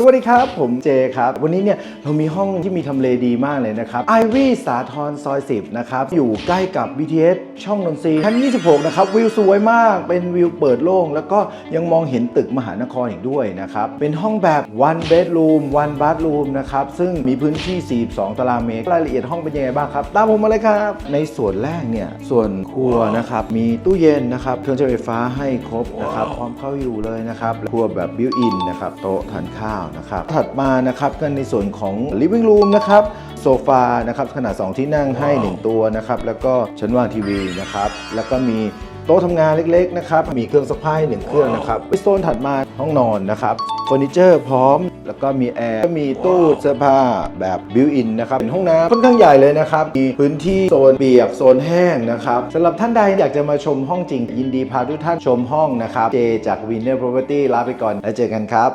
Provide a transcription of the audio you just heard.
สวัสดีครับ ผมเจครับ วันนี้เนี่ยเรามีห้องที่มีทำเลดีมากเลยนะครับไอวี่สาทรซอย 10 นะครับ อยู่ใกล้กับ BTS ช่องนนทรีย์ชั้น 26 นะครับ วิวสวยมากเป็นวิวเปิดโล่ง แล้วก็ยังมองเห็นตึกมหานครอีกด้วยนะครับ เป็นห้องแบบ one bedroom one bathroom นะครับ ซึ่งมีพื้นที่ 42 ตารางเมตรรายละเอียดห้องเป็นยังไงบ้างครับ ตามผมมาเลยครับ ในส่วนแรกเนี่ยส่วนครัวนะครับมีตู้เย็นนะครับเครื่องใช้ไฟฟ้าให้ครบนะครับพร้อมเข้าอยู่เลยนะครับครัวแบบบิวอินนะครับโต๊ะทานข้าวนะครับ ถัดมานะครับก็ในส่วนของ living room นะครับโซฟานะครับขนาด 2 ที่นั่งให้ 1 ตัวนะครับแล้วก็ชั้นวางทีวีนะครับแล้วก็มีโต๊ะทำงานเล็กๆนะครับมีเครื่องซักผ้าให้หนึ่งเครื่องนะครับโซนถัดมาห้องนอนนะครับเฟอร์นิเจอร์พร้อม แล้วก็มีแอร์ก็มีตู้เสื้อผ้าแบบบิวอินนะครับเป็นห้องน้ำค่อนข้างใหญ่เลยนะครับ มีพื้นที่โซนเปียกโซนแห้งนะครับสำหรับท่านใดอยากจะมาชมห้องจริง ยินดีพาทุกท่านชมห้องนะครับ เจจาก Winner Property ลาไปก่อนแล้วเจอกันครับ